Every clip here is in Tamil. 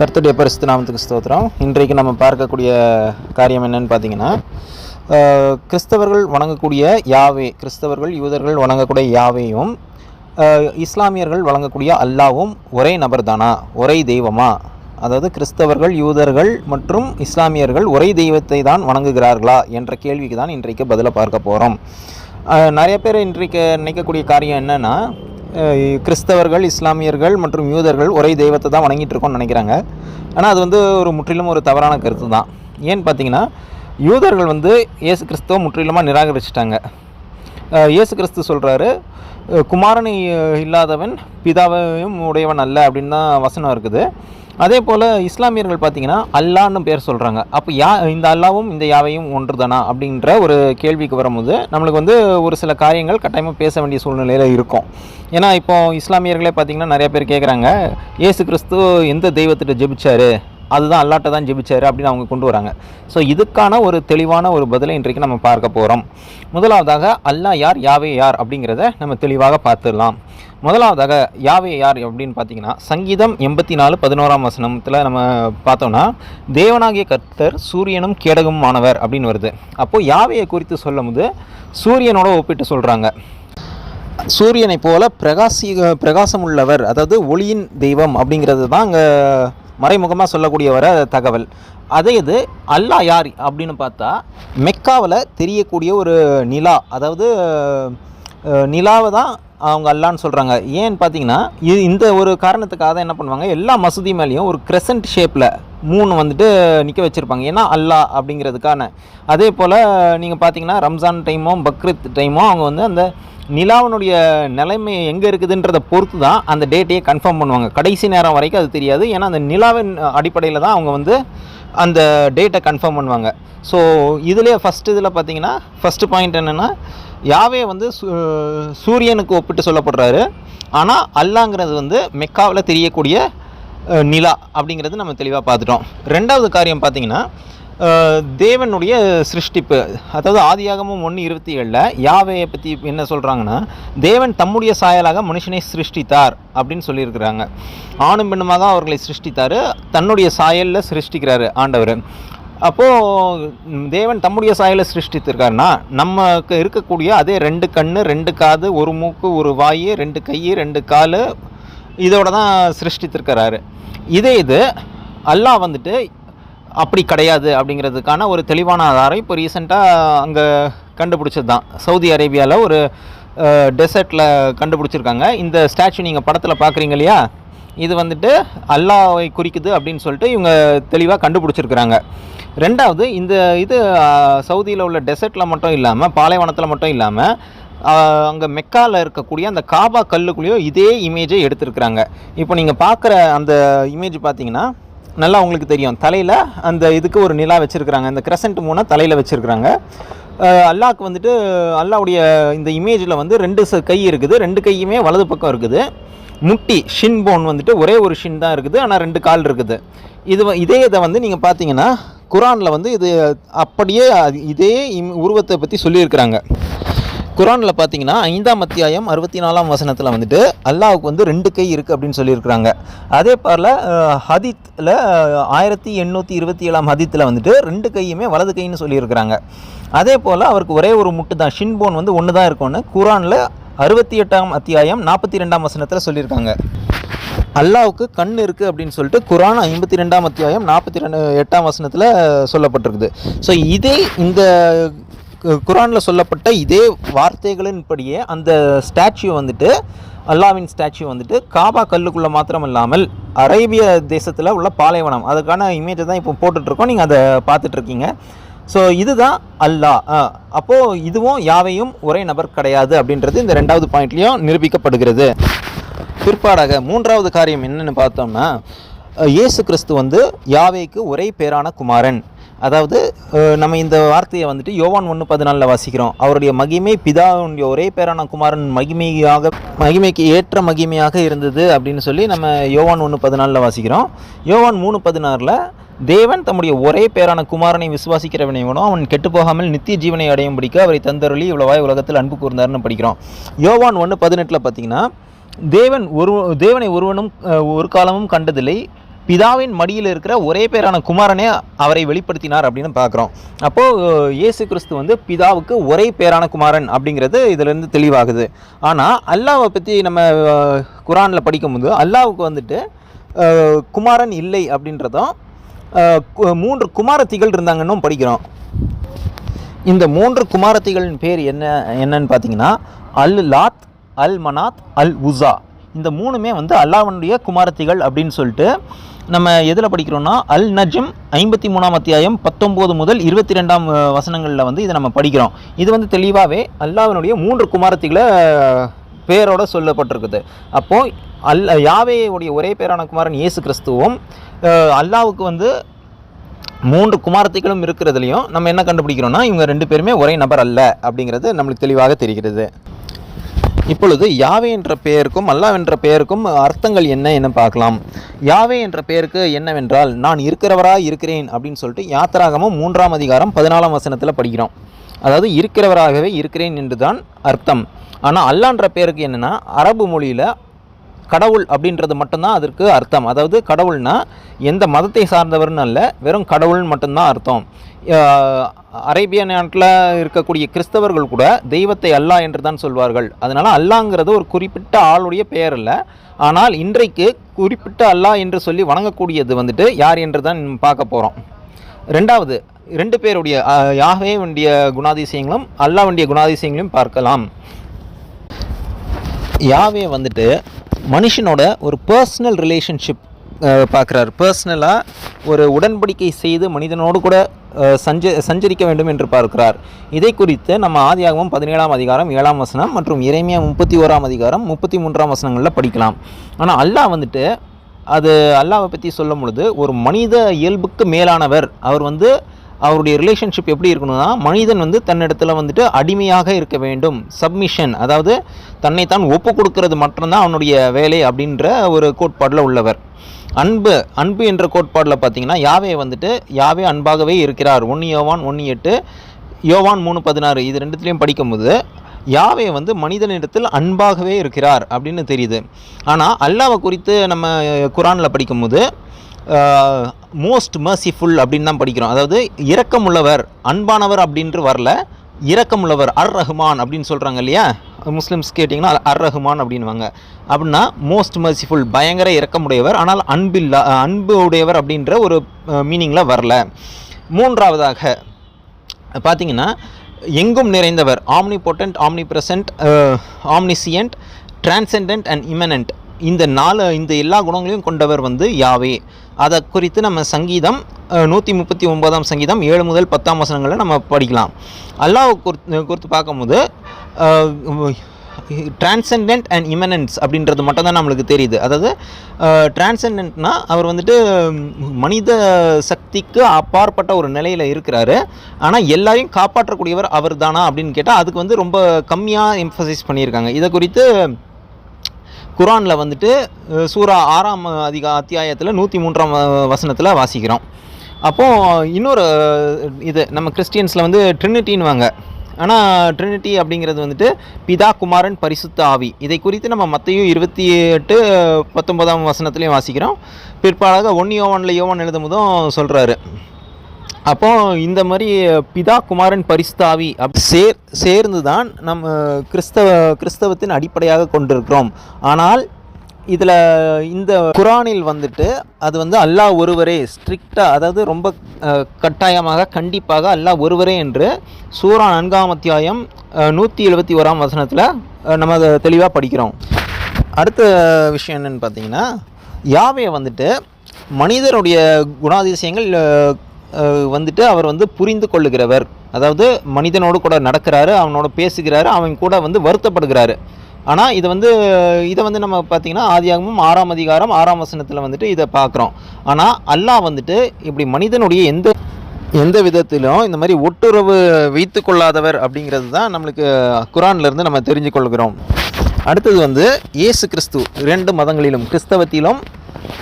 கர்த்தருடைய பரிசுத்த நாமத்துக்கு ஸ்தோத்திரம். இன்றைக்கு நம்ம பார்க்கக்கூடிய காரியம் என்னன்னு பார்த்தீங்கன்னா கிறிஸ்தவர்கள் வணங்கக்கூடிய யாவே கிறிஸ்தவர்கள் யூதர்கள் வணங்கக்கூடிய யாவையும் இஸ்லாமியர்கள் வழங்கக்கூடிய அல்லாவும் ஒரே நபர் தானா ஒரே தெய்வமா? அதாவது கிறிஸ்தவர்கள் யூதர்கள் மற்றும் இஸ்லாமியர்கள் ஒரே தெய்வத்தை தான் வணங்குகிறார்களா என்ற கேள்விக்கு தான் இன்றைக்கு பதிலை பார்க்க போகிறோம் நிறைய பேர் இன்றைக்கு நினைக்கக்கூடிய காரியம் என்னென்னா கிறிஸ்தவர்கள் இஸ்லாமியர்கள் மற்றும் யூதர்கள் ஒரே தெய்வத்தை தான் வணங்கிட்டு இருக்கோம்னு நினைக்கிறாங்க. ஆனால் அது வந்து ஒரு முற்றிலும் ஒரு தவறான கருத்து தான். ஏன்னு பார்த்தீங்கன்னா யூதர்கள் வந்து இயேசு கிறிஸ்துவ முற்றிலுமாக நிராகரிச்சிட்டாங்க. இயேசு கிறிஸ்து சொல்கிறாரு குமாரனை இல்லாதவன் பிதாவையும் உடையவன் அல்ல அப்படின்னு தான் வசனம் இருக்குது. அதே போல் இஸ்லாமியர்கள் பார்த்தீங்கன்னா அல்லான்னு பேர் சொல்கிறாங்க அப்போ யா இந்த அல்லாவும் இந்த யாவையும் ஒன்றுதானா அப்படின்ற ஒரு கேள்விக்கு வரும்போது நம்மளுக்கு வந்து ஒரு சில காரியங்கள் கட்டாயமாக பேச வேண்டிய சூழ்நிலையில் இருக்கும். ஏன்னா இப்போ இஸ்லாமியர்களே பார்த்தீங்கன்னா நிறைய பேர் கேட்குறாங்க ஏசு கிறிஸ்து எந்த தெய்வத்திட்ட ஜெபிச்சாரு? அதுதான் அல்லாட்ட தான் ஜெபிச்சார் அப்படின்னு அவங்க கொண்டு வராங்க. ஸோ இதுக்கான ஒரு தெளிவான ஒரு பதிலை இன்றைக்கு நம்ம பார்க்க போகிறோம் முதலாவதாக அல்லாஹ் யார் யாவே யார் அப்படிங்கிறத நம்ம தெளிவாக பார்த்துடலாம். முதலாவதாக யாவே யார் அப்படின்னு பார்த்தீங்கன்னா சங்கீதம் எண்பத்தி நாலு பதினோராம் வசனத்தில் நம்ம பார்த்தோம்னா தேவனாகிய கர்த்தர் சூரியனும் கேடகும் ஆனவர் அப்படின்னு வருது. அப்போது யாவையை குறித்து சொல்லும்போது சூரியனோட ஒப்பிட்டு சொல்கிறாங்க சூரியனை போல பிரகாசி பிரகாசம் உள்ளவர் அதாவது ஒளியின் தெய்வம் அப்படிங்கிறது தான் அங்கே மறைமுகமாக சொல்லக்கூடிய வர தகவல். அதே இது அல்லாஹ் யார் அப்படின்னு பார்த்தா மெக்காவில் தெரியக்கூடிய ஒரு நிலா அதாவது நிலாவை தான் அவங்க அல்லான்னு சொல்கிறாங்க ஏன்னு பார்த்தீங்கன்னா இது இந்த ஒரு காரணத்துக்காக தான் என்ன பண்ணுவாங்க? எல்லா மசூதி மேலேயும் ஒரு கிரெசன்ட் ஷேப்பில் மூணு வந்துட்டு நிற்க வச்சுருப்பாங்க. ஏன்னா அல்லாஹ் அப்படிங்கிறதுக்கான. அதே போல் நீங்கள் பார்த்தீங்கன்னா ரம்ஜான் டைமோ பக்ரீத் டைமோ அவங்க வந்து அந்த நிலாவினுடைய நிலைமை எங்கே இருக்குதுன்றதை பொறுத்து தான் அந்த டேட்டையே கன்ஃபார்ம் பண்ணுவாங்க. கடைசி நேரம் வரைக்கும் அது தெரியாது. ஏன்னா அந்த நிலாவின் அடிப்படையில் தான் அவங்க வந்து அந்த டேட்டை கன்ஃபார்ம் பண்ணுவாங்க. ஸோ இதுலேயே ஃபஸ்ட் இதில் பார்த்தீங்கன்னா ஃபஸ்ட்டு பாயிண்ட் என்னென்னா யாவே வந்து சூரியனுக்கு ஒப்பிட்டு சொல்லப்படுறாரு. ஆனால் அல்லாங்கிறது வந்து மெக்காவில் தெரியக்கூடிய நிலா அப்படிங்கிறது நம்ம தெளிவாக பார்த்துட்டோம். ரெண்டாவது காரியம் பார்த்தீங்கன்னா தேவனுடைய சிருஷ்டிப்பு அதாவது ஆதியாகமும் ஒன்று இருபத்தி ஏழில் யாவையை பற்றி என்ன சொல்கிறாங்கன்னா தேவன் தம்முடைய சாயலாக மனுஷனை சிருஷ்டித்தார் அப்படின்னு சொல்லியிருக்கிறாங்க. ஆணும் பெண்ணுமாக அவர்களை சிருஷ்டித்தார் தன்னுடைய சாயலில் சிருஷ்டிக்கிறாரு ஆண்டவர். அப்போது தேவன் தம்முடைய சாயலை சிருஷ்டித்திருக்காருன்னா நமக்கு இருக்கக்கூடிய அதே ரெண்டு கண் ரெண்டு காது ஒரு மூக்கு ஒரு வாய் ரெண்டு கை ரெண்டு கால் இதோட தான் சிருஷ்டித்திருக்கிறாரு. இதே இது அல்லாஹ் வந்துட்டு அப்படி கிடையாது அப்படிங்கிறதுக்கான ஒரு தெளிவான ஆதாரம் இப்போ ரீசெண்டாக அங்கே கண்டுபிடிச்சது தான். சவுதி அரேபியாவில் ஒரு டெசர்ட்டில் கண்டுபிடிச்சிருக்காங்க. இந்த ஸ்டாச்சு நீங்கள் படத்தில் பார்க்குறீங்க இல்லையா? இது வந்துட்டு அல்லாவை குறிக்குது அப்படின்னு சொல்லிட்டு இவங்க தெளிவாக கண்டுபிடிச்சிருக்கிறாங்க. ரெண்டாவது இந்த இது சவுதியில் உள்ள டெசர்ட்டில் மட்டும் இல்லாமல் பாலைவனத்தில் மட்டும் இல்லாமல் அங்கே மெக்காவில் இருக்கக்கூடிய அந்த காபா கல்லுக்குள்ளேயும் இதே இமேஜை எடுத்திருக்கிறாங்க. இப்போ நீங்கள் பார்க்குற அந்த இமேஜ் பார்த்தீங்கன்னா நல்லா உங்களுக்கு தெரியும். தலையில் அந்த இதுக்கு ஒரு நிலா வச்சுருக்கிறாங்க. இந்த கிரசன்ட் மூணை தலையில் வச்சுருக்கிறாங்க. அல்லாவுக்கு வந்துட்டு அல்லாவுடைய இந்த இமேஜில் வந்து ரெண்டு ச- கை இருக்குது. ரெண்டு கையுமே வலது பக்கம் இருக்குது. முட்டி ஷின் போன் வந்துட்டு ஒரே ஒரு ஷின் தான் இருக்குது ஆனால் ரெண்டு கால் இருக்குது. இது இதே இதை வந்து நீங்கள் பார்த்தீங்கன்னா குரானில் வந்து இது அப்படியே இதே இம் உருவத்தை பற்றி சொல்லியிருக்கிறாங்க. குரானில் பார்த்தீங்கன்னா ஐந்தாம் அத்தியாயம் அறுபத்தி நாலாம் வசனத்தில் வந்துட்டு அல்லாவுக்கு வந்து ரெண்டு கை இருக்குது அப்படின்னு சொல்லியிருக்கிறாங்க. அதே போல் ஹதித்தில் ஆயிரத்தி எண்ணூற்றி இருபத்தி ஏழாம் ஹதித்தில் வந்துட்டு ரெண்டு கையுமே வலது கைன்னு சொல்லியிருக்கிறாங்க. அதே போல் அவருக்கு ஒரே ஒரு முட்டு தான் ஷின்போன் வந்து ஒன்று தான் இருக்கும்னு குரானில் அறுபத்தி எட்டாம் அத்தியாயம் நாற்பத்தி ரெண்டாம் வசனத்தில் சொல்லியிருக்காங்க. அல்லாவுக்கு கண் இருக்குது அப்படின்னு சொல்லிட்டு குரான் ஐம்பத்தி ரெண்டாம் அத்தியாயம் நாற்பத்தி ரெண்டு எட்டாம் வசனத்தில் சொல்லப்பட்டிருக்குது. ஸோ இதே இந்த குரானில் சொல்லப்பட்ட இதே வார்த்தைகளின்படியே அந்த ஸ்டாச்சு வந்துட்டு அல்லாவின் ஸ்டாச்சு வந்துட்டு காபா கல்லுக்குள்ளே மாத்திரம் இல்லாமல் அரேபிய தேசத்தில் உள்ள பாலைவனம். அதுக்கான இமேஜை தான் இப்போ போட்டுட்ருக்கோம் நீங்கள் அதை பார்த்துட்ருக்கீங்க ஸோ இதுதான் அல்லாஹ். அப்போது இதுவும் யாவையும் ஒரே நபர் கிடையாது அப்படின்றது இந்த ரெண்டாவது பாயிண்ட்லேயும் நிரூபிக்கப்படுகிறது. பிற்பாடாக மூன்றாவது காரியம் என்னென்னு பார்த்தோம்னா இயேசு கிறிஸ்து வந்து யாவைக்கு ஒரே பேரான குமாரன். அதாவது நம்ம இந்த வார்த்தையை வந்துட்டு யோவான் ஒன்று பதினாலில் வாசிக்கிறோம். அவருடைய மகிமை பிதாவுடைய ஒரே பேரான குமாரன் மகிமையாக மகிமைக்கு ஏற்ற மகிமையாக இருந்தது அப்படின்னு சொல்லி நம்ம யோவான் ஒன்று பதினாலில் வாசிக்கிறோம். யோவான் மூணு பதினாறில் தேவன் தம்முடைய ஒரே பேரான குமாரனை விசுவாசிக்கிறவனைவனோ அவன் கெட்டுப்போகாமல் நித்திய ஜீவனை அடையும் பிடிக்க அவரை தந்தருளி இவ்வளவாய் உலகத்தில் அன்பு கூர்ந்தார்னு படிக்கிறோம். யோவான் ஒன்று பதினெட்டில் பார்த்தீங்கன்னா தேவன் ஒரு தேவனை ஒருவனும் ஒரு காலமும் கண்டதில்லை. பிதாவின் மடியில் இருக்கிற ஒரே பேரான குமாரனே அவரை வெளிப்படுத்தினார் அப்படின்னு பார்க்குறோம். அப்போது இயேசு கிறிஸ்து வந்து பிதாவுக்கு ஒரே பேரான குமாரன் அப்படிங்கிறது இதிலேருந்து தெளிவாகுது. ஆனால் அல்லாவை பற்றி நம்ம குரானில் படிக்கும்போது அல்லாவுக்கு வந்துட்டு குமாரன் இல்லை அப்படின்றதும் மூன்று குமாரத்திகள் இருந்தாங்கன்னும் படிக்கிறோம். இந்த மூன்று குமாரத்திகளின் பேர் என்ன என்னன்னு பார்த்தீங்கன்னா அல் லாத் அல் மனாத் அல் உசா இந்த மூணுமே வந்து அல்லாவனுடைய குமாரத்திகள் அப்படின்னு சொல்லிட்டு நம்ம எதில் படிக்கிறோம்னா அல் நஜிம் ஐம்பத்தி மூணாம் அத்தியாயம் பத்தொம்போது முதல் இருபத்தி ரெண்டாம் வசனங்களில் வந்து இதை நம்ம படிக்கிறோம். இது வந்து தெளிவாகவே அல்லாவினுடைய மூன்று குமாரத்திகளை பேரோட சொல்லப்பட்டிருக்குது. அப்போது அல் யாவேயுடைய ஒரே பேரான குமாரன் இயேசு கிறிஸ்துவும் அல்லாவுக்கு வந்து மூன்று குமாரத்திகளும் இருக்கிறதுலையும் நம்ம என்ன கண்டுபிடிக்கிறோம்னா இவங்க ரெண்டு பேருமே ஒரே நபர் அல்ல அப்படிங்கிறது நம்மளுக்கு தெளிவாக தெரிகிறது. இப்பொழுது யாவே என்ற பெயருக்கும் அல்லாஹ் என்ற பெயருக்கும் அர்த்தங்கள் என்ன என்ன பார்க்கலாம். யாவே என்ற பெயருக்கு என்னவென்றால் நான் இருக்கிறவராக இருக்கிறேன் அப்படின்னு சொல்லிட்டு யாத்திராகமும் மூன்றாம் அதிகாரம் பதினாலாம் வசனத்தில் படிக்கிறோம். அதாவது இருக்கிறவராகவே இருக்கிறேன் என்று தான் அர்த்தம் ஆனால் அல்லான்ற பெயருக்கு என்னென்னா அரபு மொழியில் கடவுள் அப்படின்றது மட்டும்தான் அதற்கு அர்த்தம். அதாவது கடவுள்னா எந்த மதத்தை சார்ந்தவர்னு அல்ல வெறும் கடவுள்னு மட்டும்தான் அர்த்தம். அரேபிய நாட்டில் இருக்கக்கூடிய கிறிஸ்தவர்கள் கூட தெய்வத்தை அல்லா என்று தான் சொல்வார்கள். அதனால் அல்லாங்கிறது ஒரு குறிப்பிட்ட ஆளுடைய பெயர் அல்ல. ஆனால் இன்றைக்கு குறிப்பிட்ட அல்லா என்று சொல்லி வணங்கக்கூடியது வந்துட்டு யார் என்று தான் பார்க்க போகிறோம் ரெண்டாவது ரெண்டு பேருடைய யாகவே வண்டிய குணாதிசயங்களும் அல்லாஹ் வண்டிய குணாதிசயங்களையும் பார்க்கலாம். யாவே வந்துட்டு மனுஷனோட ஒரு பர்சனல் ரிலேஷன்ஷிப் பார்க்குறாரு. பர்சனலாக ஒரு உடன்படிக்கை செய்து மனிதனோடு கூட சஞ்ச சஞ்சரிக்க வேண்டும் என்று பார்க்கிறார். இதை குறித்து நம்ம ஆதியாகவும் பதினேழாம் அதிகாரம் ஏழாம் வசனம் மற்றும் இறைமையா முப்பத்தி ஓராம் அதிகாரம் முப்பத்தி மூன்றாம் வசனங்களில் படிக்கலாம். ஆனால் அல்லாஹ் வந்துட்டு அது அல்லாவை பற்றி சொல்லும் பொழுது ஒரு மனித இயல்புக்கு மேலானவர் அவர் வந்து அவருடைய ரிலேஷன்ஷிப் எப்படி இருக்கணும்னா மனிதன் வந்து தன்னிடத்தில் வந்துட்டு அடிமையாக இருக்க வேண்டும். சப்மிஷன் அதாவது தன்னைத்தான் ஒப்பு கொடுக்கறது மட்டும்தான் அவனுடைய வேலை அப்படின்ற ஒரு கோட்பாடில் உள்ளவர். அன்பு அன்பு என்ற கோட்பாடில் பார்த்தீங்கன்னா யாவே வந்துட்டு யாவே அன்பாகவே இருக்கிறார். ஒன்று யோவான் ஒன்று எட்டு யோவான் மூணு பதினாறு இது ரெண்டுத்துலேயும் படிக்கும்போது யாவே வந்து மனிதனிடத்தில் அன்பாகவே இருக்கிறார் அப்படின்னு தெரியுது. ஆனால் அல்லாவை குறித்து நம்ம குரானில் படிக்கும்போது மோஸ்ட் மர்சிஃபுல் அப்படின்னு தான் படிக்கிறோம். அதாவது இரக்கமுள்ளவர் அன்பானவர் அப்படின்ட்டு வரல இரக்கமுள்ளவர் அர் ரஹ்மான் அப்படின்னு சொல்கிறாங்க இல்லையா? முஸ்லிம்ஸ் கேட்டிங்கன்னா அர் ரஹ்மான் அப்படின்வாங்க அப்படின்னா மோஸ்ட் மர்சிஃபுல் பயங்கர இறக்கமுடையவர் ஆனால் அன்பில்லா அன்பு உடையவர் அப்படின்ற ஒரு மீனிங்கில் வரல. மூன்றாவதாக பார்த்தீங்கன்னா எங்கும் நிறைந்தவர் omnipotent omnipresent omniscient transcendent and immanent இந்த நாலு இந்த எல்லா குணங்களையும் கொண்டவர் வந்து யாவே. அதை குறித்து நம்ம சங்கீதம் நூற்றி முப்பத்தி ஒன்பதாம் சங்கீதம் ஏழு முதல் பத்தாம் வசனங்களில் நம்ம படிக்கலாம். அல்லாஹ் குறித்து குறித்து பார்க்கும்போது டிரான்செண்டன்ட் அண்ட் இமனன்ஸ் அப்படின்றது மட்டும் தான் நம்மளுக்கு தெரியுது. அதாவது டிரான்செண்டன்ட்னா அவர் வந்துட்டு மனித சக்திக்கு அப்பாற்பட்ட ஒரு நிலையில் இருக்கிறாரு. ஆனால் எல்லாரையும் காப்பாற்றக்கூடியவர் அவர் தானா அப்படின்னு கேட்டால் அதுக்கு வந்து ரொம்ப கம்மியாக எம்ஃபசைஸ் பண்ணியிருக்காங்க. இதை குறித்து குரானில் வந்துட்டு சூரா ஆறாம் அதிகா அத்தியாயத்தில் நூற்றி மூன்றாம் வசனத்தில் வாசிக்கிறோம். அப்போது இன்னொரு இது நம்ம கிறிஸ்டியன்ஸில் வந்து ட்ரினிட்டின்வாங்க ஆனால் ட்ரினிட்டி அப்படிங்கிறது வந்துட்டு பிதா குமாரன் பரிசுத்த ஆவி. இதை குறித்து நம்ம மத்தையும் இருபத்தி எட்டு பத்தொன்பதாம் வசனத்துலேயும் வாசிக்கிறோம். பிற்பாடாக ஒன் யோவானில் யோவான் எழுதும் போதும் சொல்கிறாரு அப்போ இந்த மாதிரி பிதா குமாரன் பரிஸ்தாவி அப் சேர் சேர்ந்து தான் நம்ம கிறிஸ்தவ கிறிஸ்தவத்தின் அடிப்படையாக கொண்டிருக்கிறோம். ஆனால் இதில் இந்த குரானில் வந்துட்டு அது வந்து அல்லாஹ் ஒருவரே ஸ்ட்ரிக்டாக அதாவது ரொம்ப கட்டாயமாக கண்டிப்பாக அல்லாஹ் ஒருவரே என்று சூரா நான்காம் அத்தியாயம் நூற்றி எழுபத்தி ஓராம் வசனத்தில் நம்ம அதை தெளிவாக படிக்கிறோம். அடுத்த விஷயம் என்னன்னு பார்த்தீங்கன்னா யாவே வந்துட்டு மனிதருடைய குணாதிசயங்கள் வந்துட்டு அவர் வந்து புரிந்து கொள்ளுகிறவர். அதாவது மனிதனோடு கூட நடக்கிறாரு அவனோட பேசுகிறாரு அவன் கூட வந்து வருத்தப்படுகிறாரு. ஆனால் இது வந்து இதை வந்து நம்ம பார்த்திங்கன்னா ஆதியாகமும் ஆறாம் அதிகாரம் ஆறாம் வசனத்தில் வந்துட்டு இதை பார்க்குறோம் ஆனால் அல்லாஹ் வந்துட்டு இப்படி மனிதனுடைய எந்த எந்த விதத்திலும் இந்த மாதிரி ஒட்டுறவு வைத்து கொள்ளாதவர் அப்படிங்கிறது தான் நம்மளுக்கு குரான்லேருந்து நம்ம தெரிஞ்சு கொள்கிறோம் அடுத்தது வந்து இயேசு கிறிஸ்து ரெண்டு மதங்களிலும் கிறிஸ்தவத்திலும்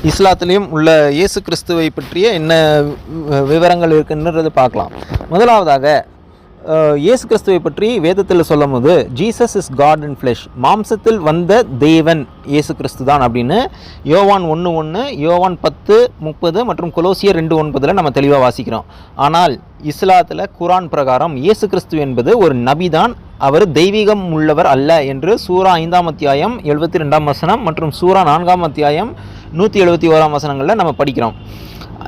இஸ்லாத்திலையும் உள்ள இயேசு கிறிஸ்துவை பற்றிய என்ன வி- விவரங்கள் இருக்குன்றதை பார்க்கலாம். முதலாவதாக இயேசு கிறிஸ்துவை பற்றி வேதத்தில் சொல்லும் போது Jesus is God in flesh மாம்சத்தில் வந்த தேவன் இயேசு கிறிஸ்து தான் அப்படின்னு யோவான் ஒன்று ஒன்று யோவான் பத்து முப்பது மற்றும் கொலோசியர் ரெண்டு ஒன்பதில் நம்ம தெளிவாக வாசிக்கிறோம். ஆனால் இஸ்லாத்தில் குரான் பிரகாரம் இயேசு கிறிஸ்து என்பது ஒரு நபி தான் அவர் தெய்வீகம் உள்ளவர் அல்ல என்று சூரா ஐந்தாம் அத்தியாயம் எழுபத்தி ரெண்டாம் வசனம் மற்றும் சூரா நான்காம் அத்தியாயம் நூற்றி எழுபத்தி ஓராம் வசனங்களில் நம்ம படிக்கிறோம்.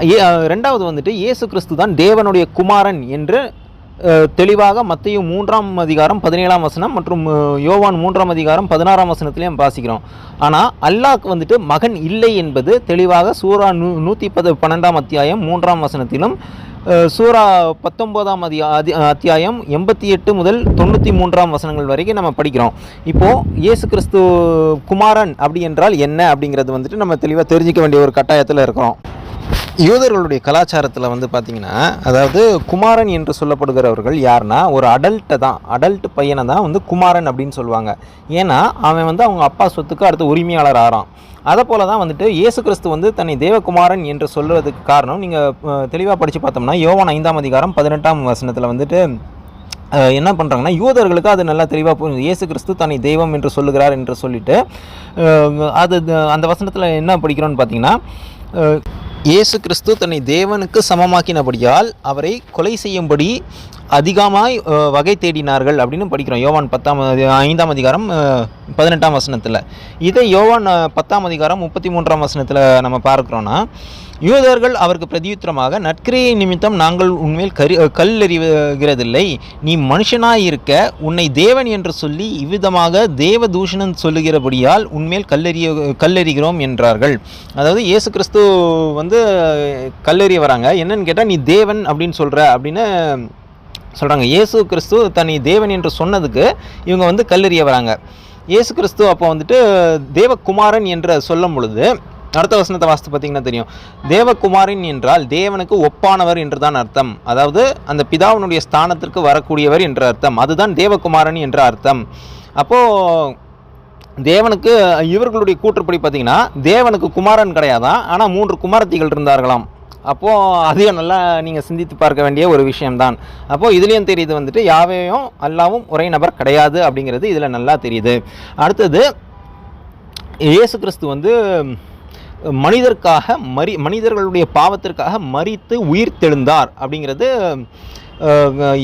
ஏ- ரெண்டாவது வந்துட்டு இயேசு கிறிஸ்து தான் தேவனுடைய குமாரன் என்று தெளிவாக மத்திய மூன்றாம் அதிகாரம் பதினேழாம் வசனம் மற்றும் யோவான் மூன்றாம் அதிகாரம் பதினாறாம் வசனத்திலையும் வாசிக்கிறோம். ஆனால் அல்லாஹ் வந்துட்டு மகன் இல்லை என்பது தெளிவாக சூரா நூ நூற்றி பது பன்னெண்டாம் அத்தியாயம் மூன்றாம் வசனத்திலும் சூரா பத்தொம்போதாம் அதி அதி- அத்தியாயம் எண்பத்தி எட்டு முதல் தொண்ணூற்றி மூன்றாம் வசனங்கள் வரைக்கும் நம்ம படிக்கிறோம். இப்போது இயேசு கிறிஸ்து குமாரன் அப்படி என்றால் என்ன அப்படிங்கிறது வந்துட்டு நம்ம தெளிவாக தெரிஞ்சிக்க வேண்டிய ஒரு கட்டாயத்தில் இருக்கிறோம். யூதர்களுடைய கலாச்சாரத்தில் வந்து பார்த்திங்கன்னா அதாவது குமாரன் என்று சொல்லப்படுகிறவர்கள் யாருன்னா ஒரு அடல்ட்டை தான் அடல்ட் பையனை தான் வந்து குமாரன் அப்படின்னு சொல்லுவாங்க. ஏன்னா அவன் வந்து அவங்க அப்பா சொத்துக்கு அடுத்து உரிமையாளர் ஆறான். அதை போல தான் வந்துட்டு இயேசு கிறிஸ்து வந்து தன்னை தேவகுமாரன் என்று சொல்கிறதுக்கு காரணம் நீங்கள் தெளிவாக படித்து பார்த்தோம்னா யோவான் ஐந்தாம் அதிகாரம் பதினெட்டாம் வசனத்தில் வந்துட்டு என்ன பண்ணுறாங்கன்னா யூதர்களுக்கு அது நல்லா தெளிவாக புரியுது. இயேசு கிறிஸ்து தன்னை தெய்வம் என்று சொல்லுகிறார் என்று சொல்லிட்டு அது அந்த வசனத்தில் என்ன படிக்கிறோன்னு பார்த்தீங்கன்னா இயேசு கிறிஸ்து தன்னை தேவனுக்கு சமமாக்கினபடியால் அவரை கொலை செய்யும்படி அதிகமாய் வகை தேடினார்கள் அப்படின்னு படிக்கிறோம். யோவான் பத்தாம் ஐந்தாம் அதிகாரம் பதினெட்டாம் வசனத்தில். இதை யோவான் பத்தாம் அதிகாரம் முப்பத்தி மூன்றாம் வசனத்தில் நம்ம பார்க்குறோன்னா யூதர்கள் அவருக்கு பிரதியுத்தரமாக நற்கிரியை நிமித்தம் நாங்கள் உண்மையில் கரி கல்லறிவுகிறதில்லை நீ மனுஷனாயிருக்க உன்னை தேவன் என்று சொல்லி இவ்விதமாக தேவ தூஷணம் சொல்லுகிறபடியால் உண்மையில் கல்லெறிய கல்லறிகிறோம் என்றார்கள். அதாவது இயேசு கிறிஸ்து வந்து கல்லறிய வராங்க. என்னன்னு கேட்டால் நீ தேவன் அப்படின்னு சொல்கிற அப்படின்னு சொல்கிறாங்க இயேசு கிறிஸ்து தனி தேவன் என்று சொன்னதுக்கு இவங்க வந்து கல்லெறிய வராங்க. இயேசு கிறிஸ்து அப்போ வந்துட்டு தேவகுமாரன் என்று சொல்லும் பொழுது அடுத்த வசனத்தை வாசித்து பார்த்தீங்கன்னா தெரியும். தேவகுமாரன் என்றால் தேவனுக்கு ஒப்பானவர் என்று தான் அர்த்தம். அதாவது அந்த பிதாவினுடைய ஸ்தானத்திற்கு வரக்கூடியவர் என்ற அர்த்தம். அதுதான் தேவகுமாரன் என்ற அர்த்தம். அப்போது தேவனுக்கு இவர்களுடைய கூற்றுப்படி பார்த்தீங்கன்னா தேவனுக்கு குமாரன் கிடையாதான் ஆனால் மூன்று குமாரத்திகள் இருந்தார்களாம். அப்போது அதையும் நல்லா நீங்கள் சிந்தித்து பார்க்க வேண்டிய ஒரு விஷயம்தான். அப்போது இதுலேயும் தெரியுது வந்துட்டு யாவையும் அல்லாவும் ஒரே நபர் கிடையாது அப்படிங்கிறது இதில் நல்லா தெரியுது. அடுத்தது இயேசு கிறிஸ்து வந்து மனிதர்க்காக மறி மனிதர்களுடைய பாவத்திற்காக மறித்து உயிர் தெழுந்தார் அப்படிங்கிறது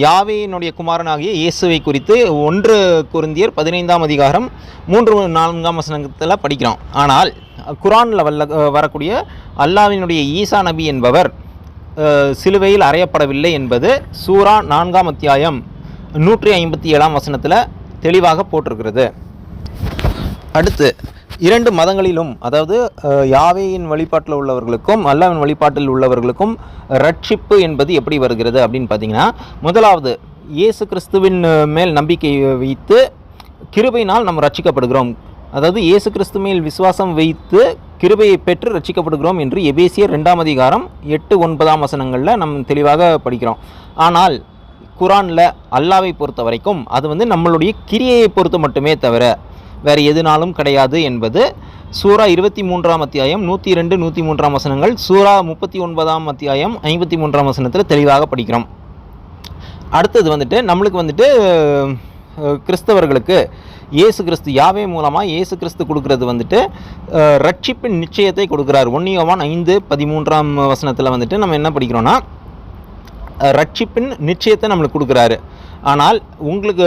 யாவையினுடைய குமாரனாகிய இயேசுவை குறித்து ஒன்று குருந்தியர் பதினைந்தாம் அதிகாரம் மூன்று நான்காம் வசனத்தில் படிக்கிறோம். ஆனால் குரானில் வல்ல வரக்கூடிய அல்லாவினுடைய ஈசா நபி என்பவர் சிலுவையில் அறையப்படவில்லை என்பது சூரா நான்காம் அத்தியாயம் நூற்றி ஐம்பத்தி ஏழாம் வசனத்தில் தெளிவாக போட்டிருக்கிறது. அடுத்து இரண்டு மதங்களிலும் அதாவது யாவையின் யாவேயின் வழிபாட்டில் உள்ளவர்களுக்கும் அல்லாவின் வழிபாட்டில் உள்ளவர்களுக்கும் ரட்சிப்பு என்பது எப்படி வருகிறது அப்படின்னு பார்த்தீங்கன்னா முதலாவது இயேசு கிறிஸ்துவின் மேல் நம்பிக்கை வைத்து கிருபையினால் நம்ம ரட்சிக்கப்படுகிறோம். அதாவது இயேசு கிறிஸ்து மேல் விசுவாசம் வைத்து கிருபையை பெற்று ரட்சிக்கப்படுகிறோம் என்று எபேசியர் ரெண்டாம் அதிகாரம் எட்டு ஒன்பதாம் வசனங்களில் நம் தெளிவாக படிக்கிறோம். ஆனால் குரானில் அல்லாவை பொறுத்த வரைக்கும் அது வந்து நம்மளுடைய கிரியையை பொறுத்து மட்டுமே தவிர வேறு எதுனாலும் கிடையாது என்பது சூரா இருபத்தி மூன்றாம் அத்தியாயம் நூற்றி ரெண்டு நூற்றி மூன்றாம் வசனங்கள் சூரா முப்பத்தி ஒன்பதாம் அத்தியாயம் ஐம்பத்தி மூன்றாம் வசனத்தில் தெளிவாக படிக்கிறோம். அடுத்தது வந்துட்டு நம்மளுக்கு வந்துட்டு கிறிஸ்தவர்களுக்கு இயேசு கிறிஸ்து யாவே மூலமாக இயேசு கிறிஸ்து கொடுக்கறது வந்துட்டு ரட்சிப்பின் நிச்சயத்தை கொடுக்குறார். ஒன்னியோவான் ஐந்து பதிமூன்றாம் வசனத்தில் வந்துட்டு நம்ம என்ன படிக்கிறோன்னா ரட்சிப்பின் நிச்சயத்தை நம்மளுக்கு கொடுக்குறாரு. ஆனால் உங்களுக்கு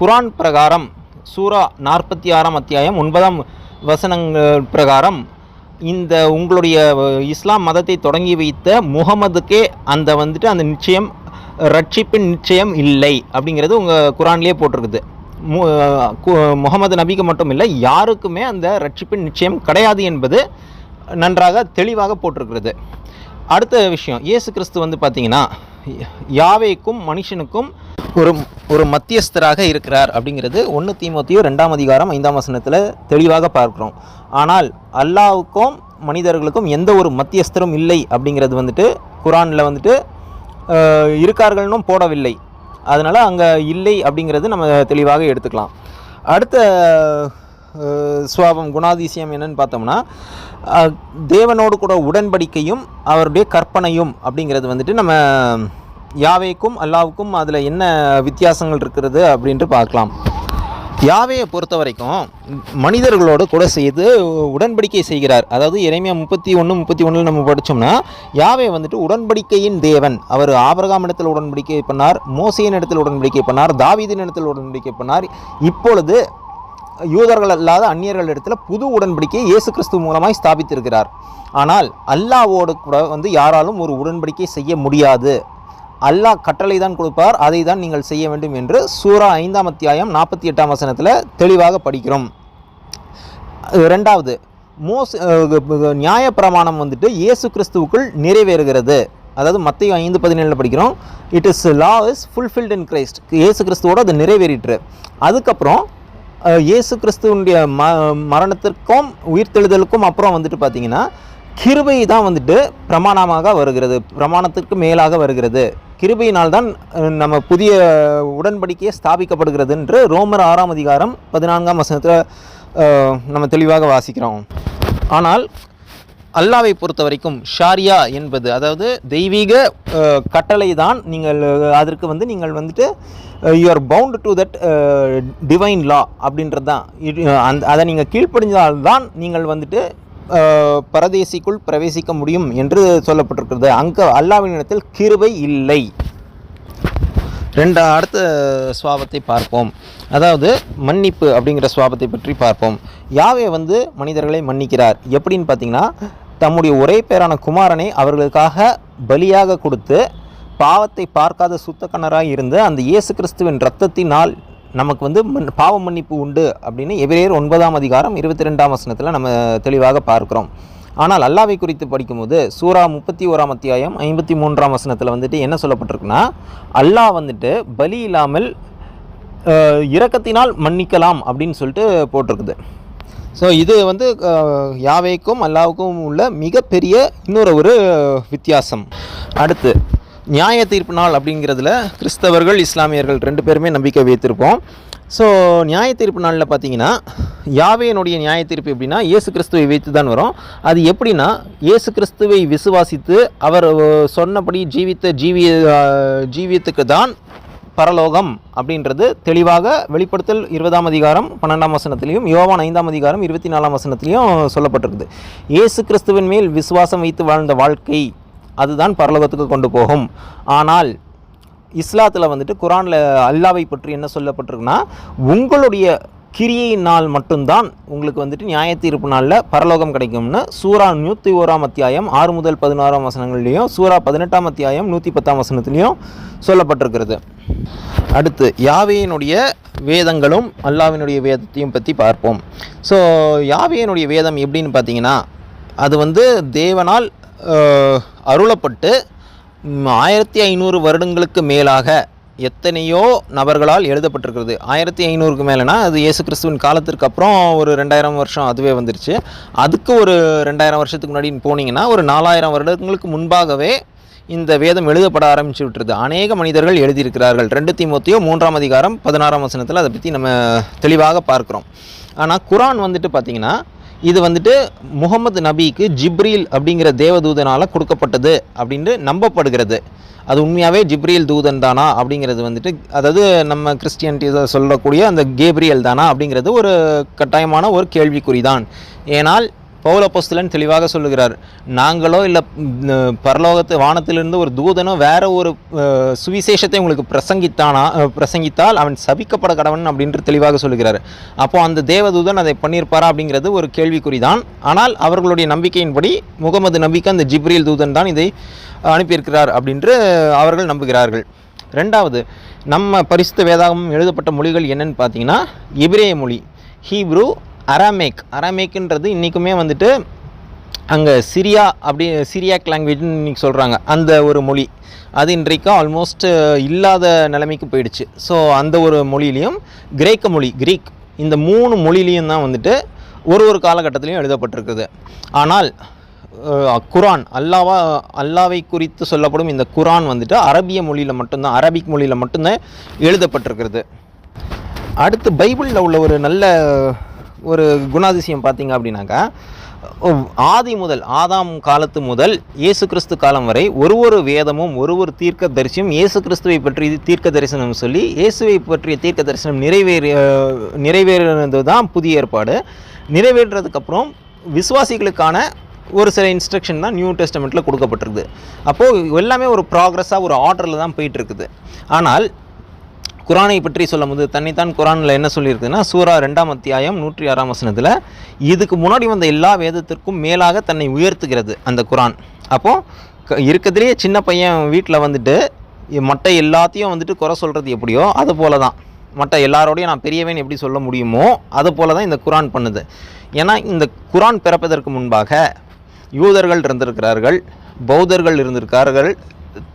குரான் பிரகாரம் சூரா நாற்பத்தி ஆறாம் அத்தியாயம் ஒன்பதாம் வசனங்கள் பிரகாரம் இந்த உங்களுடைய இஸ்லாம் மதத்தை தொடங்கி வைத்த முகமதுக்கே அந்த வந்துட்டு அந்த நிச்சயம் ரட்சிப்பின் நிச்சயம் இல்லை அப்படிங்கிறது உங்கள் குரான்லேயே போட்டிருக்குது. முகமது நபிக்கு மட்டும் இல்லை யாருக்குமே அந்த ரட்சிப்பின் நிச்சயம் கிடையாது என்பது நன்றாக தெளிவாக போட்டிருக்கிறது. அடுத்த விஷயம் இயேசு கிறிஸ்து வந்து பார்த்தீங்கன்னா யாவேக்கும் மனுஷனுக்கும் ஒரு ஒரு மத்தியஸ்தராக இருக்கிறார் அப்படிங்கிறது ஒன்று தீமோத்தியோ ரெண்டாம் அதிகாரம் ஐந்தாம் வசனத்தில் தெளிவாக பார்க்குறோம். ஆனால் அல்லாவுக்கும் மனிதர்களுக்கும் எந்த ஒரு மத்தியஸ்தரும் இல்லை அப்படிங்கிறது வந்துட்டு குரானில் வந்துட்டு இருக்கார்கள்னும் போடவில்லை. அதனால் அங்கே இல்லை அப்படிங்கிறது நம்ம தெளிவாக எடுத்துக்கலாம். அடுத்த சுவாபம் குணாதிசயம் என்னன்னு பார்த்தோம்னா தேவனோடு கூட உடன்படிக்கையும் அவருடைய கற்பனையும் அப்படிங்கிறது வந்துட்டு நம்ம யாவேக்கும் அல்லாவுக்கும் அதில் என்ன வித்தியாசங்கள் இருக்கிறது அப்படின்ட்டு பார்க்கலாம். யாவையை பொறுத்த வரைக்கும் மனிதர்களோடு கூட செய்து உடன்படிக்கை செய்கிறார். அதாவது இறைமையா முப்பத்தி ஒன்று முப்பத்தி ஒன்றில் நம்ம படித்தோம்னா யாவே வந்துட்டு உடன்படிக்கையின் தேவன். அவர் ஆபரகாம் இடத்தில் உடன்படிக்கை பண்ணார் மோசையின் இடத்தில் உடன்படிக்கை பண்ணார் தாவீதின் இடத்தில் உடன்படிக்கை பண்ணார். இப்பொழுது யூதர்கள் அல்லாத அந்நியர்கள் இடத்துல புது உடன்படிக்கையை இயேசு கிறிஸ்து மூலமாய் ஸ்தாபித்திருக்கிறார். ஆனால் அல்லாவோடு கூட வந்து யாராலும் ஒரு உடன்படிக்கை செய்ய முடியாது. அல்லாஹ் கட்டளை தான் கொடுப்பார் அதை தான் நீங்கள் செய்ய வேண்டும் என்று சூரா ஐந்தாம் அத்தியாயம் நாற்பத்தி எட்டாம் வசனத்தில் தெளிவாக படிக்கிறோம். ரெண்டாவது மோஸ் நியாயப்பிரமாணம் வந்துட்டு இயேசு கிறிஸ்துவுக்குள் நிறைவேறுகிறது. அதாவது மத்திய ஐந்து பதினேழில் படிக்கிறோம். It is law is fulfilled in Christ இயேசு கிறிஸ்துவோடு அது நிறைவேறிட்டு அதுக்கப்புறம் இயேசு கிறிஸ்துவனுடைய ம மரணத்திற்கும் உயிர்த்தெழுதலுக்கும் அப்புறம் வந்துட்டு பார்த்தீங்கன்னா கிருபை தான் வந்துட்டு பிரமாணமாக வருகிறது. பிரமாணத்திற்கு மேலாக வருகிறது. கிருபையினால் தான் நம்ம புதிய உடன்படிக்கையை ஸ்தாபிக்கப்படுகிறது என்று ரோமர் ஆறாம் அதிகாரம் பதினான்காம் வசனத்தில் நம்ம தெளிவாக வாசிக்கிறோம். ஆனால் அல்லாவை பொறுத்த வரைக்கும் ஷாரியா என்பது அதாவது தெய்வீக கட்டளை தான் நீங்கள் அதற்கு வந்து நீங்கள் வந்துட்டு you are bound to that divine law அப்படின்றது தான் அந்த அதை நீங்கள் கீழ்ப்படிஞ்சால்தான் நீங்கள் வந்துட்டு பரதேசிக்குள் பிரவேசிக்க முடியும் என்று சொல்லப்பட்டிருக்கிறது. அங்கே அல்லாவினிடத்தில் கிருபை இல்லை. ரெண்டு அடுத்த சுவாபத்தை பார்ப்போம். அதாவது மன்னிப்பு அப்படிங்கிற சுவாபத்தை பற்றி பார்ப்போம். யாவே வந்து மனிதர்களை மன்னிக்கிறார். எப்படின்னு பார்த்தீங்கன்னா தம்முடைய ஒரே பேரான குமாரனை அவர்களுக்காக பலியாக கொடுத்து பாவத்தை பார்க்காத சுத்தக்கணராக இருந்து அந்த இயேசு கிறிஸ்துவின் இரத்தத்தினால் நமக்கு வந்து பாவ மன்னிப்பு உண்டு அப்படின்னு எபிரேயர் ஒன்பதாம் அதிகாரம் இருபத்தி ரெண்டாம் வசனத்தில் நம்ம தெளிவாக பார்க்குறோம். ஆனால் அல்லாவை குறித்து படிக்கும்போது சூரா முப்பத்தி ஓராம் அத்தியாயம் ஐம்பத்தி மூன்றாம் வசனத்தில் வந்துட்டு என்ன சொல்லப்பட்டிருக்குன்னா அல்லாஹ் வந்துட்டு பலி இல்லாமல் இரக்கத்தினால் மன்னிக்கலாம் அப்படின்னு சொல்லிட்டு போட்டிருக்குது. ஸோ இது வந்து யாவைக்கும் அல்லாவுக்கும் உள்ள மிகப்பெரிய இன்னொரு ஒரு வித்தியாசம். அடுத்து நியாய தீர்ப்பு நாள் அப்படிங்கிறதுல கிறிஸ்தவர்கள் இஸ்லாமியர்கள் ரெண்டு பேருமே நம்பிக்கை வைத்திருப்போம். ஸோ நியாய தீர்ப்பு நாளில் பார்த்தீங்கன்னா யாவேனுடைய நியாய தீர்ப்பு எப்படின்னா இயேசு கிறிஸ்துவை வைத்து தான் வரும். அது எப்படின்னா இயேசு கிறிஸ்துவை விசுவாசித்து அவர் சொன்னபடி ஜீவித்த ஜீவி ஜீவியத்துக்கு தான் பரலோகம் அப்படின்றது தெளிவாக வெளிப்படுத்தல் இருபதாம் அதிகாரம் பன்னெண்டாம் வசனத்திலையும் யோவான் ஐந்தாம் அதிகாரம் இருபத்தி நாலாம் வசனத்திலையும் சொல்லப்பட்டிருக்குது. இயேசு கிறிஸ்துவின் மேல் விசுவாசம் வைத்து வாழ்ந்த வாழ்க்கை அதுதான் பரலோகத்துக்கு கொண்டு போகும். ஆனால் இஸ்லாத்தில் வந்துட்டு குரானில் அல்லாவை பற்றி என்ன சொல்லப்பட்டிருக்குன்னா உங்களுடைய கிரியையினால் மட்டும்தான் உங்களுக்கு வந்துட்டு நியாய தீர்ப்பு நாளில் பரலோகம் கிடைக்கும்னு சூரா நூற்றி ஓராம் அத்தியாயம் ஆறு முதல் பதினாறாம் வசனங்கள்லேயும் சூரா பதினெட்டாம் அத்தியாயம் நூற்றி பத்தாம் வசனத்துலேயும் சொல்லப்பட்டிருக்கிறது. அடுத்து யாவையினுடைய வேதங்களும் அல்லாவினுடைய வேதத்தையும் பற்றி பார்ப்போம். ஸோ யாவையினுடைய வேதம் எப்படின்னு பார்த்தீங்கன்னா அது வந்து தேவனால் அருளப்பட்டு ஆயிரத்தி ஐநூறு வருடங்களுக்கு மேலாக எத்தனையோ நபர்களால் எழுதப்பட்டிருக்கிறது. ஆயிரத்தி ஐநூறுக்கு மேலேனா? அது இயேசு கிறிஸ்துவின் காலத்திற்கு அப்புறம் ஒரு ரெண்டாயிரம் வருஷம் அதுவே வந்துருச்சு. அதுக்கு ஒரு ரெண்டாயிரம் வருஷத்துக்கு முன்னாடி போனீங்கன்னா ஒரு நாலாயிரம் வருடங்களுக்கு முன்பாகவே இந்த வேதம் எழுதப்பட ஆரம்பிச்சு விட்டுருது அநேக மனிதர்கள் எழுதியிருக்கிறார்கள். ரெண்டு தீமோத்தியோ மூன்றாம் அதிகாரம் பதினாறாம் வசனத்தில் அதை பற்றி நம்ம தெளிவாக பார்க்குறோம். ஆனால் குரான் வந்துட்டு பார்த்திங்கன்னா இது வந்துட்டு முகமது நபிக்கு ஜிப்ரீல் அப்படிங்கிற தேவதூதனால் கொடுக்கப்பட்டது அப்படின்னு நம்பப்படுகிறது. அது உண்மையாகவே ஜிப்ரியல் தூதன் தானா அப்படிங்கிறது வந்துட்டு அதாவது நம்ம கிறிஸ்டியன்டி சொல்லக்கூடிய அந்த கேப்ரியல் தானா அப்படிங்கிறது ஒரு கட்டாயமான ஒரு கேள்விக்குறி தான் ஏனால் பௌலப்போஸ்தலன் தெளிவாக சொல்லுகிறார் நாங்களோ இல்லை பரலோகத்து வானத்திலிருந்து ஒரு தூதனோ வேற ஒரு சுவிசேஷத்தை உங்களுக்கு பிரசங்கித்தானா பிரசங்கித்தால் அவன் சபிக்கப்பட கடவன் அப்படின்று தெளிவாக சொல்லுகிறார். அப்போ அந்த தேவதூதன் அதை பண்ணியிருப்பாரா அப்படிங்கிறது ஒரு கேள்விக்குறி தான் ஆனால் அவர்களுடைய நம்பிக்கையின்படி முகமது நபிக்கு அந்த ஜிப்ரியல் தூதன் தான் இதை அனுப்பியிருக்கிறார் அப்படின்று அவர்கள் நம்புகிறார்கள். ரெண்டாவது நம்ம பரிசுத்த வேதாகம் எழுதப்பட்ட மொழிகள் என்னன்னு பார்த்தீங்கன்னா எபிரேய மொழி ஹீப்ரூ அராமேக் அராமேக்குன்றது இன்றைக்குமே வந்துட்டு அங்கே சிரியா அப்படி சிரியாக் லாங்குவேஜ்னு இன்றைக்கி சொல்கிறாங்க அந்த ஒரு மொழி. அது இன்றைக்கு ஆல்மோஸ்ட் இல்லாத நிலைமைக்கு போயிடுச்சு. ஸோ அந்த ஒரு மொழியிலையும் கிரேக்க மொழி கிரீக் இந்த மூணு மொழியிலையும் தான் வந்துட்டு ஒரு ஒரு காலகட்டத்திலையும் எழுதப்பட்டிருக்குது. ஆனால் குரான் அல்லாவா அல்லாவை குறித்து சொல்லப்படும் இந்த குரான் வந்துட்டு அரபிய மொழியில் மட்டும்தான் அரபிக் மொழியில் மட்டும்தான் எழுதப்பட்டிருக்கிறது. அடுத்து பைபிளில் உள்ள ஒரு நல்ல ஒரு குணாதிசயம் பார்த்தீங்க அப்படின்னாக்கா ஆதி முதல் ஆதாம் காலத்து முதல் இயேசு கிறிஸ்து காலம் வரை ஒரு ஒரு வேதமும் ஒரு ஒரு தீர்க்க தரிசனம் இயேசு கிறிஸ்துவை பற்றி தீர்க்க தரிசனம் சொல்லி இயேசுவை பற்றிய தீர்க்க தரிசனம் நிறைவேறி நிறைவேறினது தான் புதிய ஏற்பாடு. நிறைவேறதுக்கப்புறம் விசுவாசிகளுக்கான ஒரு சில இன்ஸ்ட்ரக்ஷன் தான் நியூ டெஸ்டமெண்ட்டில் கொடுக்கப்பட்டிருக்குது. அப்போது எல்லாமே ஒரு ப்ராக்ரஸாக ஒரு ஆர்டரில் தான் போயிட்டுருக்குது ஆனால் குரானை பற்றி சொல்லும்போது தன்னைத்தான் குரானில் என்ன சொல்லியிருக்குன்னா சூரா ரெண்டாம் அத்தியாயம் நூற்றி ஆறாம் வசனத்தில் இதுக்கு முன்னாடி வந்த எல்லா வேதத்திற்கும் மேலாக தன்னை உயர்த்துகிறது அந்த குரான். அப்போது இருக்கிறதுலேயே சின்ன பையன் வீட்டில் வந்துட்டு மற்ற எல்லாத்தையும் வந்துட்டு குறை சொல்கிறது எப்படியோ அது போல தான் மற்ற எல்லாரோடையும் நான் பெரியவன் எப்படி சொல்ல முடியுமோ அது போல தான் இந்த குரான் பண்ணுது. ஏன்னா இந்த குரான் பிறப்பதற்கு முன்பாக யூதர்கள் இருந்திருக்கிறார்கள் பௌத்தர்கள் இருந்திருக்கார்கள்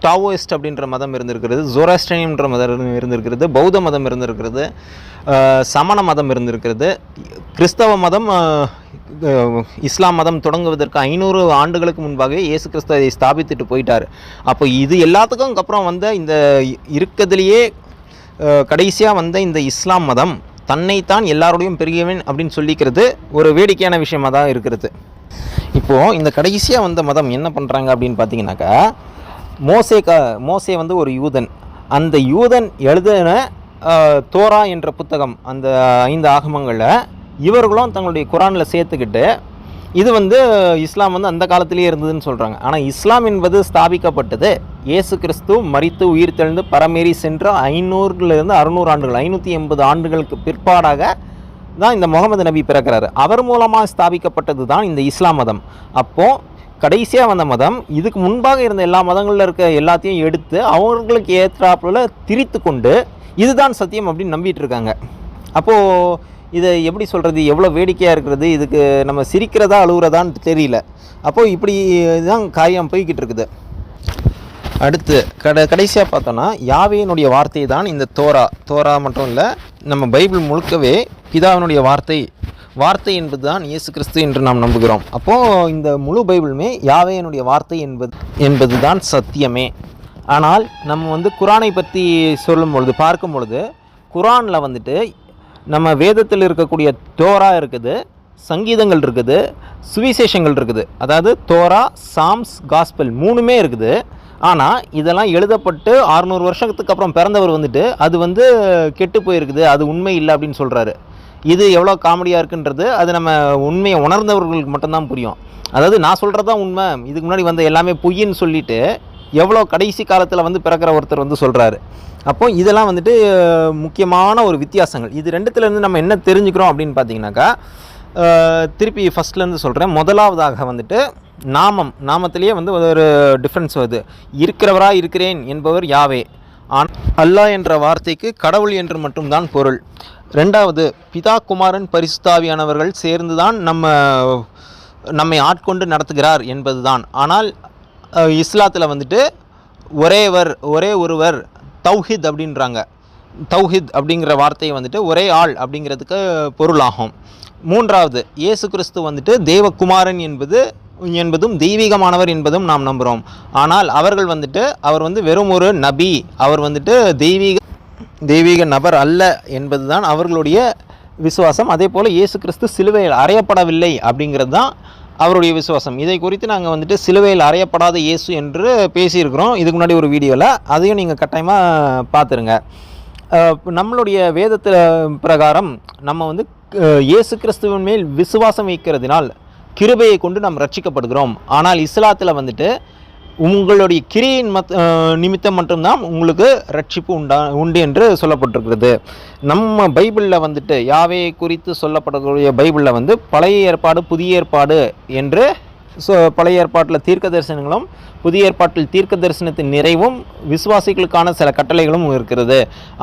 டாவோயிஸ்ட் அப்படின்ற மதம் இருந்திருக்கிறது ஜோராஸ்ட்ரியன்ற மதம் இருந்திருக்கிறது பௌத்த மதம் இருந்திருக்கிறது சமண மதம் இருந்திருக்கிறது. கிறிஸ்தவ மதம் இஸ்லாம் மதம் தொடங்குவதற்கு ஐநூறு ஆண்டுகளுக்கு முன்பாகவே இயேசு கிறிஸ்துவை ஸ்தாபித்துட்டு போயிட்டார். அப்போ இது எல்லாத்துக்கும் அப்புறம் வந்த இந்த இருக்கிறதுலையே கடைசியாக வந்த இந்த இஸ்லாம் மதம் தன்னைத்தான் எல்லாரோடையும் பெரியவன் அப்படின்னு சொல்லிக்கிறது ஒரு வேடிக்கையான விஷயமா தான் இருக்கிறது. இப்போது இந்த கடைசியாக வந்த மதம் என்ன பண்ணுறாங்க அப்படின்னு பார்த்தீங்கன்னாக்கா மோசே க மோசே வந்து ஒரு யூதன். அந்த யூதன் எழுதின தோரா என்ற புத்தகம் அந்த ஐந்து ஆகமங்களில் இவர்களும் தங்களுடைய குரானில் சேர்த்துக்கிட்டு இது வந்து இஸ்லாம் வந்து அந்த காலத்திலேயே இருந்ததுன்னு சொல்கிறாங்க ஆனால் இஸ்லாம் என்பது ஸ்தாபிக்கப்பட்டது. இயேசு கிறிஸ்து மரித்து உயிர் தெழுந்து பரமேறி சென்ற ஐநூறுலேருந்து அறுநூறு ஆண்டுகள் ஐநூற்றி எண்பது ஆண்டுகளுக்கு பிற்பாடாக தான் இந்த முகமது நபி பிறக்கிறாரு. அவர் மூலமாக ஸ்தாபிக்கப்பட்டது தான் இந்த இஸ்லாம் மதம். அப்போது கடைசியாக வந்த மதம் இதுக்கு முன்பாக இருந்த எல்லா மதங்களில் இருக்க எல்லாத்தையும் எடுத்து அவங்களுக்கு ஏற்றாப்புல திரித்து கொண்டு இதுதான் சத்தியம் அப்படின்னு நம்பிட்டு இருக்காங்க. அப்போது இதை எப்படி சொல்கிறது எவ்வளோ வேடிக்கையாக இருக்கிறது? இதுக்கு நம்ம சிரிக்கிறதா அழுகுறதான்னு தெரியல. அப்போது இப்படி தான் காரியம் போய்கிட்டு இருக்குது. அடுத்து கட கடைசியாக பார்த்தோன்னா யாவையினுடைய வார்த்தை தான் இந்த தோரா. தோரா மட்டும் இல்லை நம்ம பைபிள் முழுக்கவே பிதாவினுடைய வார்த்தை வார்த்தை என்பது தான் இயேசு கிறிஸ்து என்று நாம் நம்புகிறோம். அப்போது இந்த முழு பைபிளுமே யாவே என்னுடைய வார்த்தை என்பது என்பது தான் சத்தியமே. ஆனால் நம்ம வந்து குரானை பற்றி சொல்லும் பொழுது பார்க்கும் பொழுது குரானில் வந்துட்டு நம்ம வேதத்தில் இருக்கக்கூடிய தோரா இருக்குது சங்கீதங்கள் இருக்குது சுவிசேஷங்கள் இருக்குது. அதாவது தோரா சாம்ஸ் காஸ்பல் மூணுமே இருக்குது. ஆனால் இதெல்லாம் எழுதப்பட்டு அறுநூறு வருஷத்துக்கு அப்புறம் பிறந்தவர் வந்துட்டு அது வந்து கெட்டு போயிருக்குது அது உண்மை இல்லை அப்படின்னு சொல்கிறாரு இது எவ்வளோ காமெடியாக இருக்குன்றது அது நம்ம உண்மையை உணர்ந்தவர்களுக்கு மட்டும்தான் புரியும். அதாவது நான் சொல்கிறது தான் உண்மை. இதுக்கு முன்னாடி வந்த எல்லாமே பொய்ன்னு சொல்லிட்டு எவ்வளோ கடைசி காலத்தில் வந்து பிறக்கிற ஒருத்தர் வந்து சொல்கிறாரு அப்போ இதெல்லாம் வந்துட்டு முக்கியமான ஒரு வித்தியாசங்கள். இது ரெண்டுத்துலேருந்து நம்ம என்ன தெரிஞ்சுக்கிறோம் அப்படின்னு பார்த்தீங்கன்னாக்கா திருப்பி ஃபஸ்ட்லேருந்து சொல்கிறேன் முதலாவதாக வந்துட்டு நாமம். நாமத்திலேயே வந்து ஒரு டிஃப்ரென்ஸ் வருது. இருக்கிறவராக இருக்கிறேன் என்பவர் யாவே? ஆன் அல்லாஹ் என்ற வார்த்தைக்கு கடவுள் என்று மட்டும்தான் பொருள். ரெண்டாவது பிதா குமாரன் பரிசுத்தாவியானவர்கள் சேர்ந்து தான் நம்ம நம்மை ஆட்கொண்டு நடத்துகிறார் என்பதுதான். ஆனால் இஸ்லாத்தில் வந்துட்டு ஒரேவர் ஒரே ஒருவர் தௌஹித் அப்படின்றாங்க. தௌஹித் அப்படிங்கிற வார்த்தையை வந்துட்டு ஒரே ஆள் அப்படிங்கிறதுக்கு பொருளாகும். மூன்றாவது இயேசு கிறிஸ்து வந்துட்டு தேவகுமாரன் என்பது என்பதும் தெய்வீகமானவர் என்பதும் நாம் நம்புகிறோம் ஆனால் அவர்கள் வந்துட்டு அவர் வந்து வெறும் ஒரு நபி அவர் வந்துட்டு தெய்வீக தெய்வீக நபர் அல்ல என்பதுதான் அவர்களுடைய விசுவாசம். அதே போல் இயேசு கிறிஸ்து சிலுவையில் அறையப்படவில்லை அப்படிங்கிறது தான் அவருடைய விசுவாசம். இதை குறித்து நாங்கள் வந்துட்டு சிலுவையில் அறையப்படாத இயேசு என்று பேசியிருக்கிறோம். இதுக்கு முன்னாடி ஒரு வீடியோவில் அதையும் நீங்கள் கட்டாயமாக பார்த்துருங்க நம்மளுடைய வேதத்தில் பிரகாரம் நம்ம வந்து இயேசு கிறிஸ்துவின் மேல் விசுவாசம் வைக்கிறதுனால் கிருபையை கொண்டு நாம் ரட்சிக்கப்படுகிறோம். ஆனால் இஸ்லாத்தில் வந்துட்டு உங்களுடைய கிரியின் மத் நிமித்தம் மட்டும்தான் உங்களுக்கு ரட்சிப்பு உண்டா உண்டு என்று சொல்லப்பட்டிருக்கிறது. நம்ம பைபிளில் வந்துட்டு யாவே குறித்து சொல்லப்படக்கூடிய பைபிளில் வந்து பழைய ஏற்பாடு புதிய ஏற்பாடு என்று ஸோ பழைய ஏற்பாட்டில் தீர்க்க தரிசனங்களும் புதிய ஏற்பாட்டில் தீர்க்க தரிசனத்தின் நிறைவும் விசுவாசிகளுக்கான சில கட்டளைகளும் இருக்கிறது.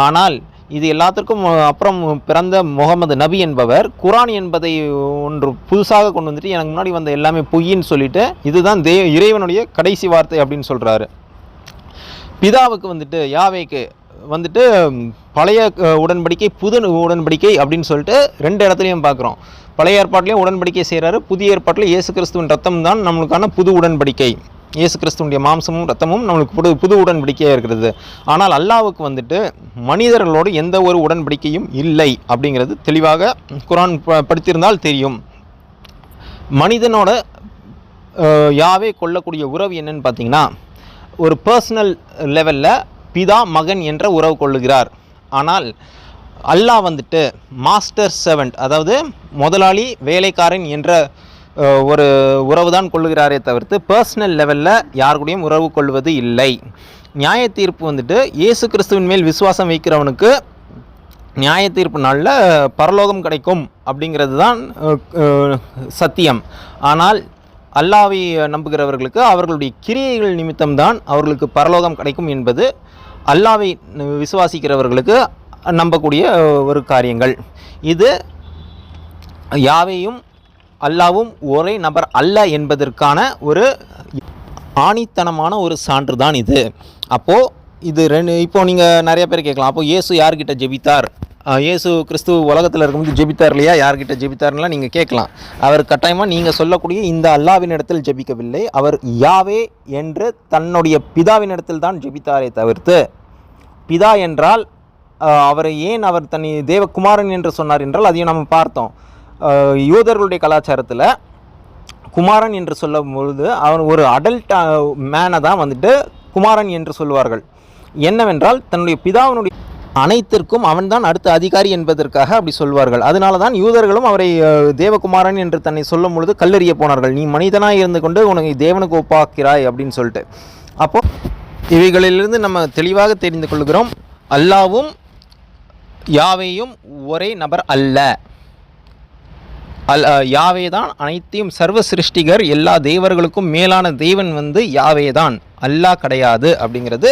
ஆனால் இது எல்லாத்திற்கும் அப்புறம் பிறந்த முகமது நபி என்பவர் குரான் என்பதை ஒன்று புதுசாக கொண்டு வந்துட்டு எனக்கு முன்னாடி வந்த எல்லாமே பொய்ன்னு சொல்லிட்டு இதுதான் தே இறைவனுடைய கடைசி வார்த்தை அப்படின்னு சொல்கிறாரு பிதாவுக்கு வந்துட்டு யாவேக்கு வந்துட்டு பழைய உடன்படிக்கை புது உடன்படிக்கை அப்படின்னு சொல்லிட்டு ரெண்டு இடத்துலையும் பார்க்குறோம் பழைய ஏற்பாட்டிலையும் உடன்படிக்கை செய்கிறாரு புதிய ஏற்பாட்டில் இயேசு கிறிஸ்துவின் ரத்தம் தான் நம்மளுக்கான புது உடன்படிக்கை. இயேசு கிறிஸ்துவனுடைய மாம்சமும் ரத்தமும் நம்மளுக்கு புது புது உடன்படிக்கையாக இருக்கிறது. ஆனால் அல்லாவுக்கு வந்துட்டு மனிதர்களோடு எந்த ஒரு உடன்படிக்கையும் இல்லை அப்படிங்கிறது தெளிவாக குரான் ப- படித்திருந்தால் தெரியும். மனிதனோட யாவே கொள்ளக்கூடிய உறவு என்னன்னு பார்த்தீங்கன்னா ஒரு பர்சனல் லெவலில் பிதா மகன் என்ற உறவு கொள்ளுகிறார். ஆனால் அல்லாஹ் வந்துட்டு மாஸ்டர் செவன்ட் அதாவது முதலாளி வேலைக்காரன் என்ற ஒரு உறவு தான் கொள்ளுகிறாரே தவிர்த்து பர்சனல் லெவலில் யார் கூடயும் உறவு கொள்வது இல்லை. நியாய தீர்ப்பு வந்துட்டு இயேசு கிறிஸ்துவின் மேல் விசுவாசம் வைக்கிறவனுக்கு நியாய தீர்ப்பு நாளில் பரலோகம் கிடைக்கும் அப்படிங்கிறது தான் சத்தியம். ஆனால் அல்லாவை நம்புகிறவர்களுக்கு அவர்களுடைய கிரியைகள் நிமித்தம்தான் அவர்களுக்கு பரலோகம் கிடைக்கும் என்பது அல்லாவை விசுவாசிக்கிறவர்களுக்கு நம்பக்கூடிய ஒரு காரியங்கள். இது யாவையும் அல்லாவும் ஒரே நபர் அல்ல என்பதற்கான ஒரு ஆணித்தனமான ஒரு சான்று தான் இது. அப்போது இது ரெண்டு இப்போ நீங்கள் நிறைய பேர் கேட்கலாம். அப்போது இயேசு யார்கிட்ட ஜெபித்தார்? இயேசு கிறிஸ்து உலகத்தில் இருக்கும்போது ஜெபித்தார் இல்லையா? யார்கிட்ட ஜெபித்தார்லாம் நீங்கள் கேட்கலாம். அவர் கட்டாயமாக நீங்கள் சொல்லக்கூடிய இந்த அல்லாவினிடத்தில் ஜெபிக்கவில்லை. அவர் யாவே என்று தன்னுடைய பிதாவினிடத்தில் தான் ஜெபித்தாரே தவிர்த்து பிதா என்றால் அவரை ஏன் அவர் தன்னை தேவகுமாரன் என்று சொன்னார் என்றால் அதையும் நம்ம பார்த்தோம். யூதர்களுடைய கலாச்சாரத்தில் குமாரன் என்று சொல்லும் பொழுது அவன் ஒரு அடல்ட் மேனை தான் வந்துட்டு குமாரன் என்று சொல்வார்கள் என்னவென்றால் தன்னுடைய பிதாவினுடைய அனைத்திற்கும் அவன்தான் அடுத்த அதிகாரி என்பதற்காக அப்படி சொல்வார்கள். அதனால தான் யூதர்களும் அவரை தேவகுமாரன் என்று தன்னை சொல்லும் பொழுது கல்லறிய போனார்கள். நீ மனிதனாக இருந்து கொண்டு உனக்கு தேவனுக்கு ஒப்பாக்கிறாய் அப்படின்னு சொல்லிட்டு. அப்போ இவைகளிலிருந்து நம்ம தெளிவாக தெரிந்து கொள்கிறோம். அல்லாவும் யாவையும் ஒரே நபர் அல்ல. அல் யாவே தான் அனைத்தையும் சர்வ சிருஷ்டிகர் எல்லா தேவர்களுக்கும் மேலான தெய்வன் வந்து யாவே தான் அல்லாஹ் கிடையாது அப்படிங்கிறது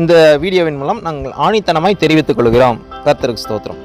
இந்த வீடியோவின் மூலம் நாங்கள் ஆணித்தனமாய் தெரிவித்துக் கொள்கிறோம். கர்த்தருக்கு ஸ்தோத்திரம்.